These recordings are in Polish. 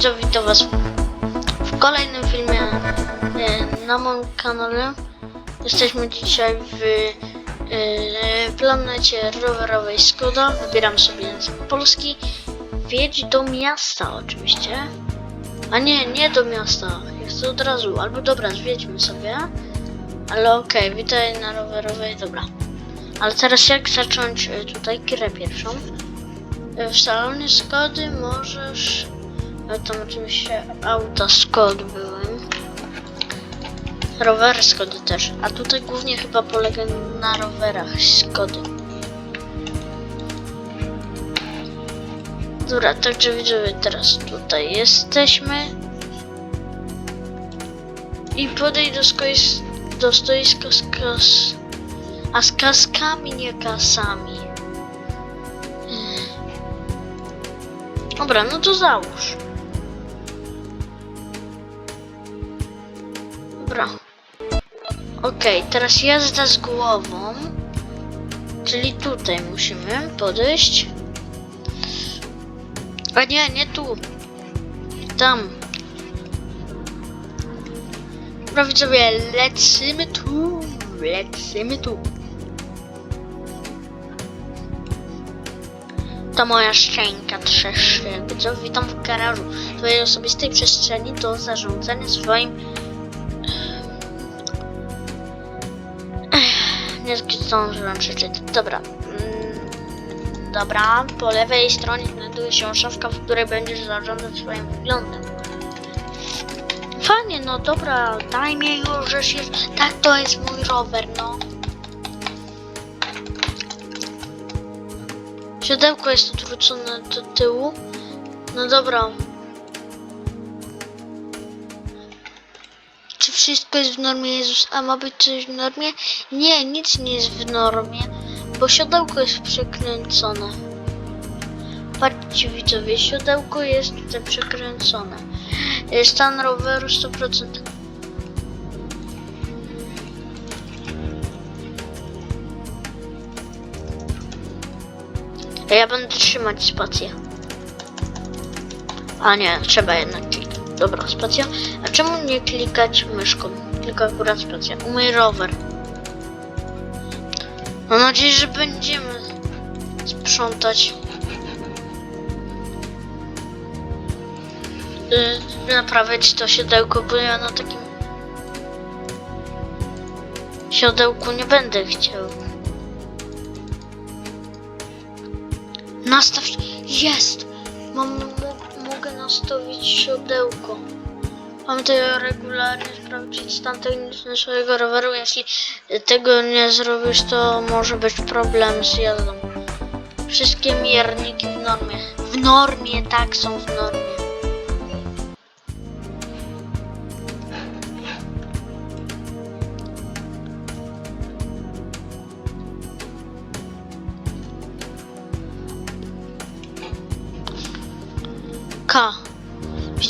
widzowie, witam was w kolejnym filmie e, na moim kanale. Jesteśmy dzisiaj w e, planecie rowerowej Skoda. Wybieram sobie język polski. Wjedź do miasta oczywiście. A nie, nie do miasta. Chcę od razu. Albo dobra, zwiedźmy sobie. Ale okej, witaj na rowerowej, dobra. Ale teraz jak zacząć e, tutaj grę pierwszą? W salonie Skody możesz... No tam oczywiście auta Skod były. Rowery Skody też. A tutaj głównie chyba polega na rowerach Skody. Dobra, także widzowie, teraz tutaj jesteśmy. I podej do, skois, do stoiska z kas... A z kaskami, nie kasami. Dobra, no to załóż. Okej, teraz jazda z głową. Czyli tutaj musimy podejść. A nie, nie tu. Tam. Dobra widzowie, lecimy tu. Lecimy tu. To moja szczęka trzeszczy. Co, witam w garażu twojej osobistej przestrzeni do zarządzania swoim... zdążyłem przeczytać. Dobra. Mm, Dobra, po lewej stronie znajduje się szafka, w której będziesz zarządzać swoim wyglądem. Fajnie, no dobra, daj mi już, że się... Tak, to jest mój rower, no. Siodełko jest odwrócone do tyłu. No dobra. Wszystko jest w normie, Jezus? A ma być coś w normie? Nie, nic nie jest w normie, bo siodełko jest przekręcone. Patrzcie widzowie, siodełko jest tutaj przekręcone. Y, Stan roweru 100%. Ja będę trzymać spację. A nie, trzeba jednak klikać. Dobra, spacja. A czemu nie klikać myszką? Tylko akurat spacja. Umyj rower. Mam nadzieję, że będziemy sprzątać. Yy, naprawiać to siodełko, bo ja na takim siodełku nie będę chciał. Nastaw. Jest! Mam, nastawić siodełko. Mam to regularnie sprawdzić stan techniczny swojego roweru. Jeśli tego nie zrobisz, to może być problem z jazdą. Wszystkie mierniki w normie. W normie, tak, są w normie.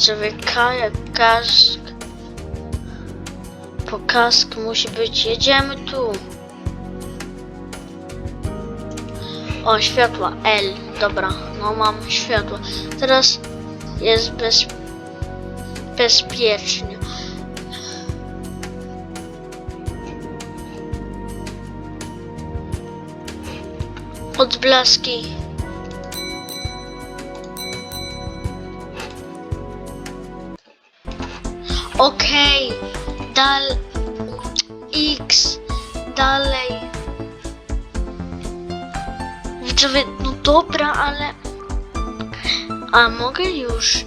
Jak kask. Po kask musi być. Jedziemy tu. O, światła. L. Dobra, no mam światła. Teraz jest bez... bezpiecznie. Odblaski. Okej, dal X dalej. Widzowie, no dobra, ale a mogę już y...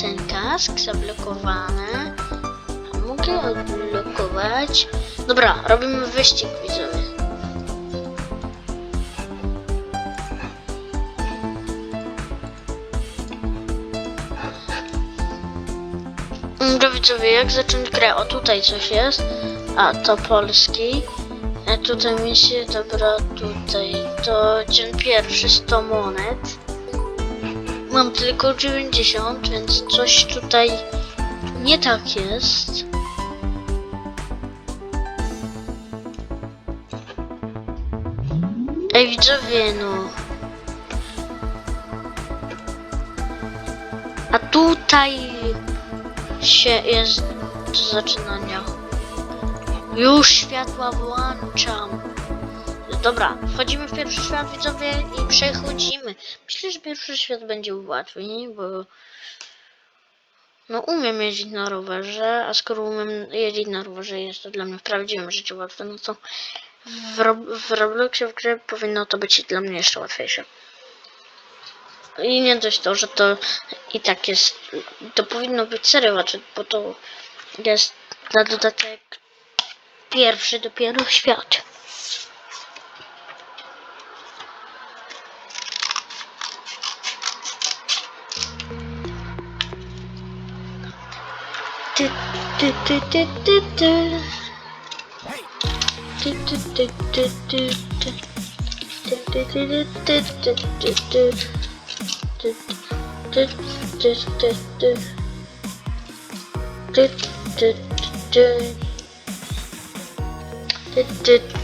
ten kask zablokowany. A mogę odblokować. Dobra, robimy wyścig, widzowie. Dobra widzowie, jak zacząć grę? O tutaj coś jest. A to polski. E, tutaj misje, dobra, tutaj to dzień pierwszy 100 monet. Mam tylko 90, więc coś tutaj nie tak jest. Ej widzowie, no. A tutaj się jest do zaczynania. Już światła włączam. Dobra, wchodzimy w pierwszy świat widzowie i przechodzimy. Myślę, że pierwszy świat będzie łatwiej, bo no umiem jeździć na rowerze, a skoro umiem jeździć na rowerze jest to dla mnie w prawdziwym życiu łatwe, no to w, Rob- w Robloxie w grze powinno to być dla mnie jeszcze łatwiejsze. I nie dość to, że to i tak jest, to powinno być serio bo to jest na dodatek pierwszy dopiero świat. Ty, ty, ty, ty, ty, ty. Ty, ty, ty, ty, ty, ty. Ty, ty, ty, ty, ty, ty, ty, ty. Ty,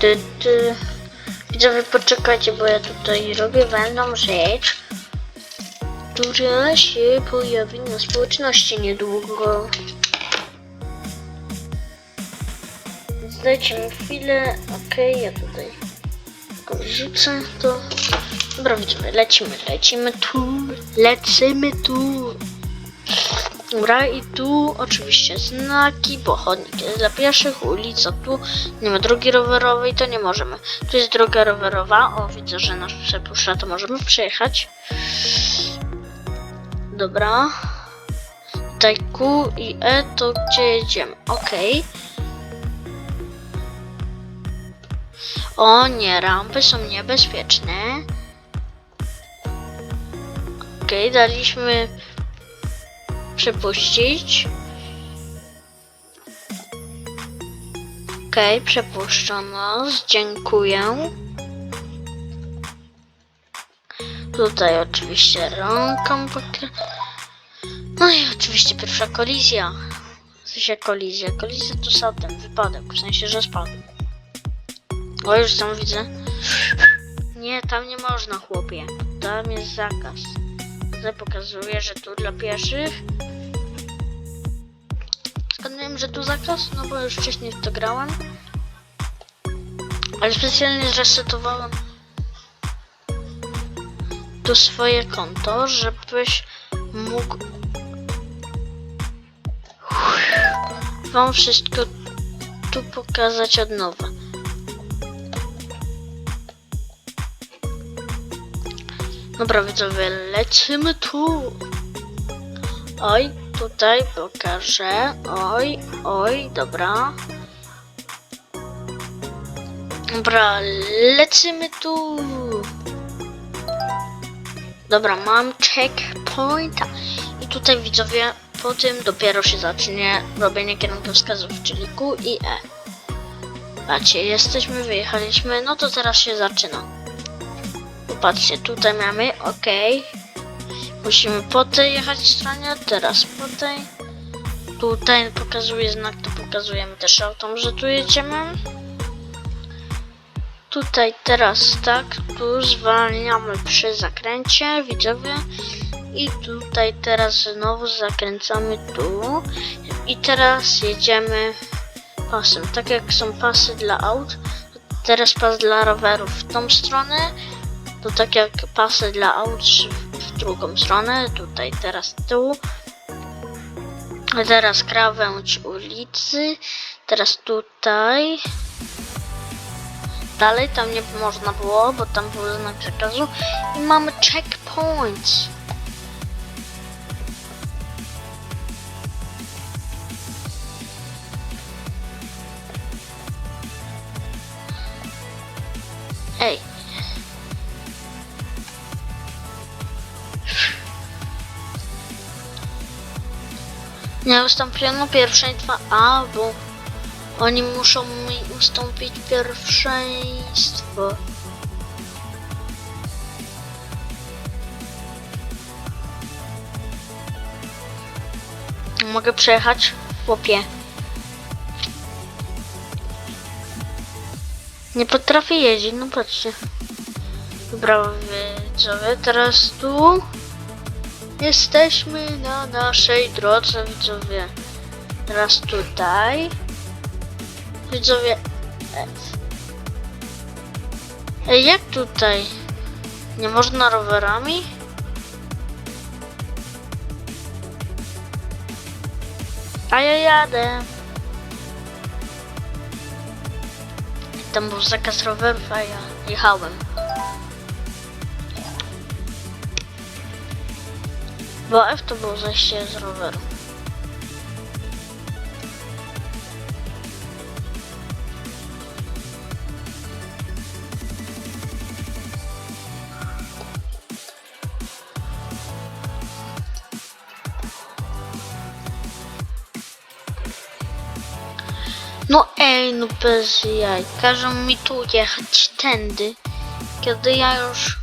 ty, ty. Widzowie, poczekajcie, bo ja tutaj robię pewną rzecz, która się pojawi na społeczności niedługo. Więc Dajcie mi chwilę. Okej, ja tutaj go rzucę to. Dobra, widzowie, lecimy, lecimy tu, lecimy tu. Dobra, i tu oczywiście znaki, pochodnik jest dla pieszych, ulica tu, nie ma drogi rowerowej, to nie możemy. Tu jest droga rowerowa, o widzę, że nas przepuszcza, to możemy przejechać. Dobra. Tutaj Q i E to gdzie jedziemy? Okej. O nie, rampy są niebezpieczne. Okej, daliśmy przepuścić. Okej, przepuszczono. Dziękuję. Tutaj oczywiście rąką. No i oczywiście pierwsza kolizja. W sensie kolizja. Kolizja to są ten wypadek, w sensie, że spadł. O, już tam widzę. Nie, tam nie można, chłopie. Tam jest zakaz. Tutaj pokazuje, że tu dla pieszych. Skąd wiem, że tu zakaz? No bo już wcześniej to grałem. Ale specjalnie zresetowałem tu swoje konto, żebyś mógł wam wszystko tu pokazać od nowa. Dobra widzowie, lecimy tu. Oj, tutaj pokażę. Oj, oj, dobra. Dobra, lecimy tu. Dobra, mam checkpointa. I tutaj widzowie, po tym dopiero się zacznie robienie kierunkowskazów, czyli Q i E. Patrzcie, jesteśmy, wyjechaliśmy, no to teraz się zaczyna. Popatrzcie, tutaj mamy, ok. Musimy po tej jechać stronie, teraz po tej. Tutaj pokazuje znak, to pokazujemy też autom, że tu jedziemy. Tutaj teraz tak, tu zwalniamy przy zakręcie, widzowie. I tutaj teraz znowu zakręcamy tu. I teraz jedziemy pasem. Tak jak są pasy dla aut, teraz pas dla rowerów w tą stronę. To tak jak pasy dla aut w drugą stronę. Tutaj teraz tu. Teraz krawędź ulicy. Teraz tutaj. Dalej tam nie można było, bo tam był znak zakazu. I mamy checkpoints. Nie ustąpiono pierwszej 2A, bo oni muszą mi ustąpić pierwszeństwo. Mogę przejechać? Chłopie. Nie potrafię jeździć, no patrzcie. Dobra, widzowie, teraz tu. Jesteśmy na naszej drodze, widzowie. Teraz tutaj. Widzowie. e, Ej, jak tutaj? Nie można rowerami? A ja jadę. Tam był zakaz rowerów, a ja jechałem. Bo F to było zejście z roweru. No ej, no bez jaj. Każą mi tu jechać tędy, kiedy ja już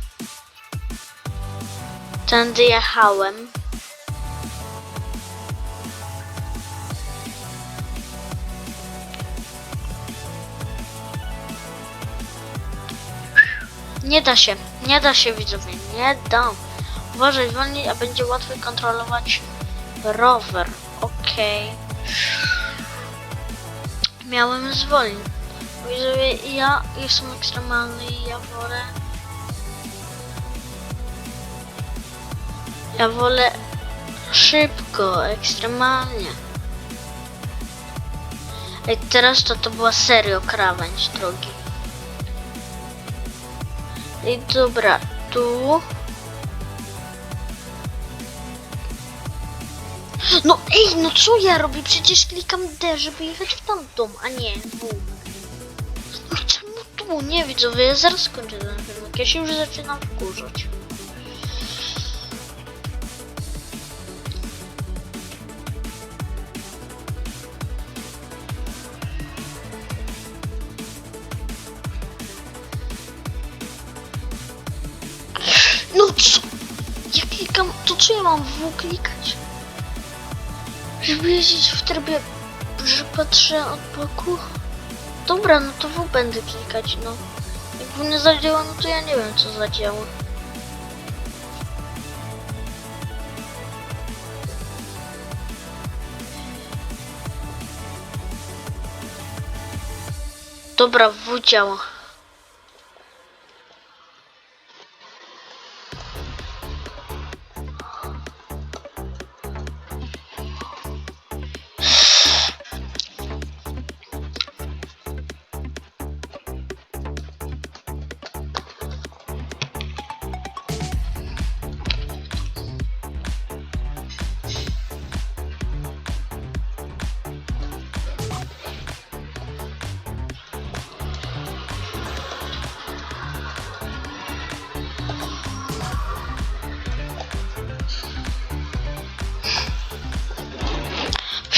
tędy jechałem. Nie da się, nie da się widzowie, nie dam. Uważaj, wolniej, a będzie łatwiej kontrolować rower. Okej. Miałem zwolnić. Widzowie, ja jestem ekstremalny i ja wolę... Ja wolę szybko, ekstremalnie. Ej, teraz to to była serio krawędź drogi. I dobra, tu. No ej, no co ja robię? Przecież klikam D, żeby jechać w tamtą, a nie W. No czemu tu? Nie widzowie, ja zaraz skończę ten filmik. Ja się już zaczynam wkurzać. Klikam, to co ja mam w klikać? Żeby jeździć w trybie, że patrzę od boku? Dobra, no to W będę klikać, no. Jak W nie zadziała, no to ja nie wiem co zadziała. Dobra, W działa.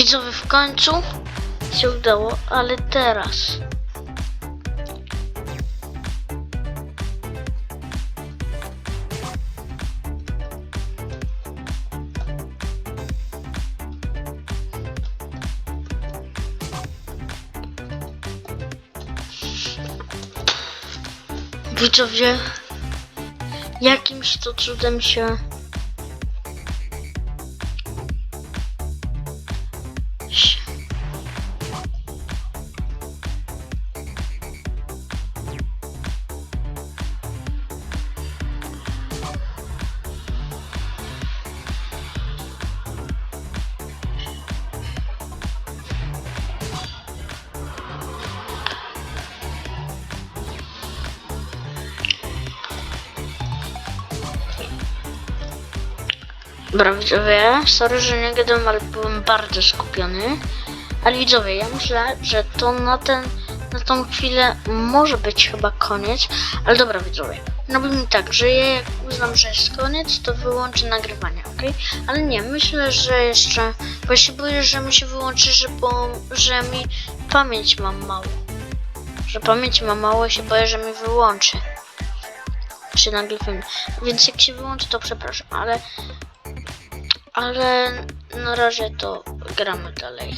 Widzowie, w końcu się udało, ale teraz. Widzowie, jakimś to cudem się Dobra widzowie, sorry, że nie gadam, ale byłem bardzo skupiony. Ale widzowie, ja myślę, że to na ten, na tą chwilę może być chyba koniec. Ale dobra widzowie, robimy tak, że ja jak uznam, że jest koniec, to wyłączę nagrywanie, ok? Ale nie, myślę, że jeszcze, bo się boję, że mi się wyłączy, że, bo, że mi pamięć mam mało. Że pamięć mam mało i się boję, że mi wyłączy. Czy nagle film. Więc jak się wyłączy, to przepraszam, ale ale na razie to gramy dalej.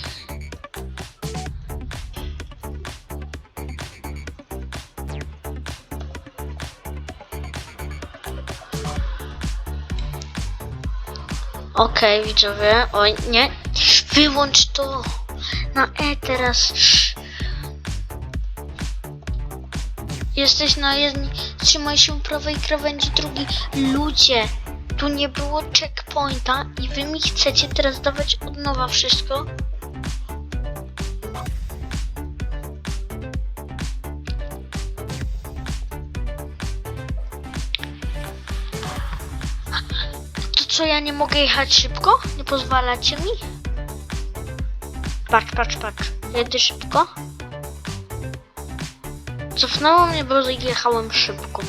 Okej, widzowie. Oj, nie. Wyłącz to. Na E teraz. Jesteś na jednej. Trzymaj się prawej krawędzi drugi. Ludzie, tu nie było checkpointa i wy mi chcecie teraz dawać od nowa wszystko? To co, ja nie mogę jechać szybko? Nie pozwalacie mi? Patrz, patrz, patrz. Jedę szybko. Cofnęło mnie, bo jechałem szybko.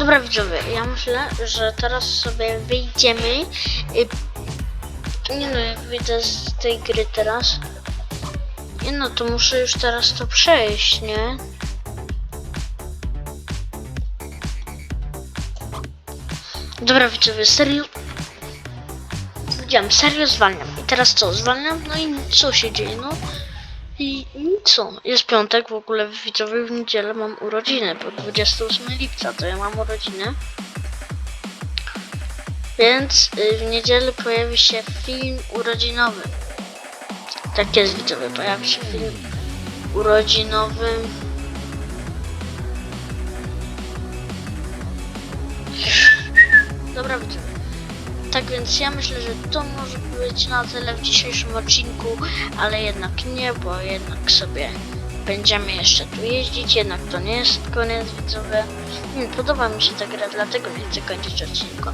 Dobra widzowie, ja myślę, że teraz sobie wyjdziemy. Nie no, jak wyjdę z tej gry teraz. Nie no, to muszę już teraz to przejść, nie? Dobra widzowie, serio? Widziałem, serio zwalniam. I teraz co, zwalniam? No i co się dzieje, no? I co? Jest piątek, w ogóle widzowie w niedzielę mam urodziny, bo 28 lipca to ja mam urodziny. Więc y, w niedzielę pojawi się film urodzinowy. Tak jest widzowie, pojawi się film urodzinowy. Dobra widzowie. Tak więc ja myślę, że to może być na tyle w dzisiejszym odcinku, ale jednak nie, bo jednak sobie będziemy jeszcze tu jeździć, jednak to nie jest koniec widzowie. Nie, podoba mi się ta gra, dlatego nie chcę kończyć odcinka.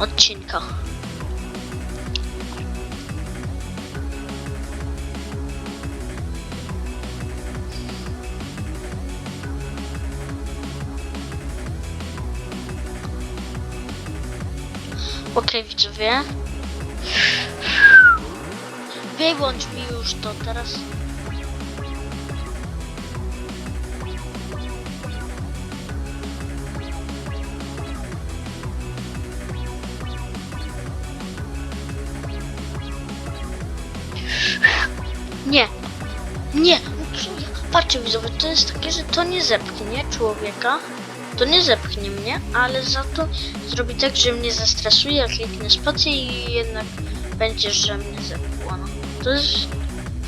Odcinka. Okej widzowie. Wyłącz mi już to teraz. Nie. Nie. Patrzcie widzowie, to jest takie, że to nie zepchnie człowieka. To nie zepchnie mnie, ale za to zrobi tak, że mnie zestresuje, jak kliknę spację i jednak będzie, że mnie zepchło. No. To jest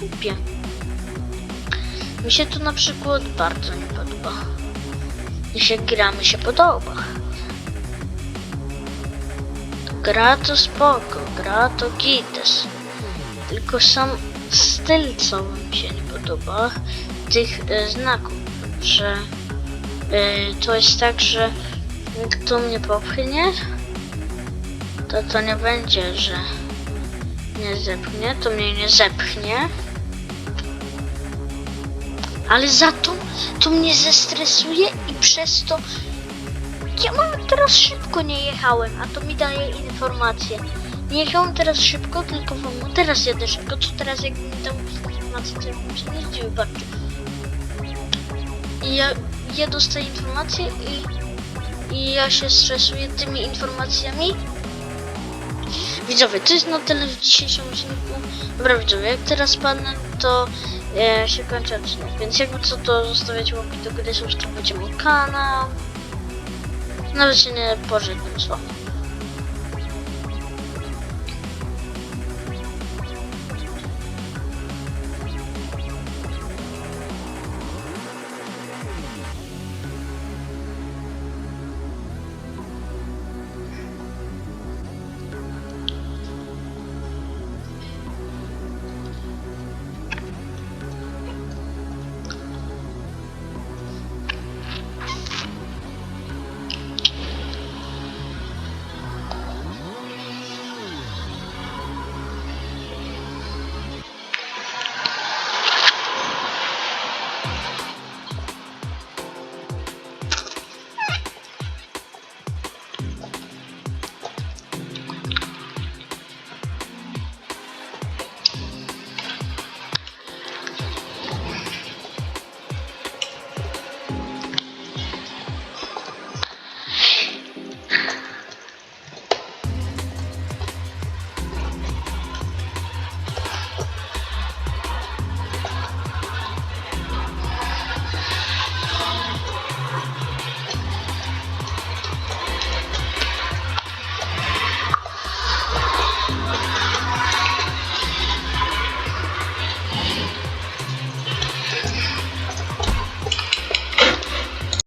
głupie. Mi się to na przykład bardzo nie podoba. Mi się gra mi się podoba. Gra to spoko, gra to gites. Tylko sam styl, co mi się nie podoba, tych e, znaków, że to jest tak, że jak to mnie popchnie, to to nie będzie, że nie zepchnie, to mnie nie zepchnie. Ale za to, to mnie zestresuje i przez to ja mam teraz szybko nie jechałem, a to mi daje informację. Nie jechałem teraz szybko, tylko wam teraz jadę szybko, to teraz jak mi dał informację, to ja bym się nie zdziwił, patrzcie. I ja, ja dostaję informację i, i ja się stresuję tymi informacjami. Widzowie, to jest na tyle w dzisiejszym odcinku. Dobra widzowie, jak teraz padnę, to e, się kończy odcinek, więc jakby co, to zostawiacie łapki do góry, subskrybujcie mój kanał. Nawet się nie pożegnam z wami.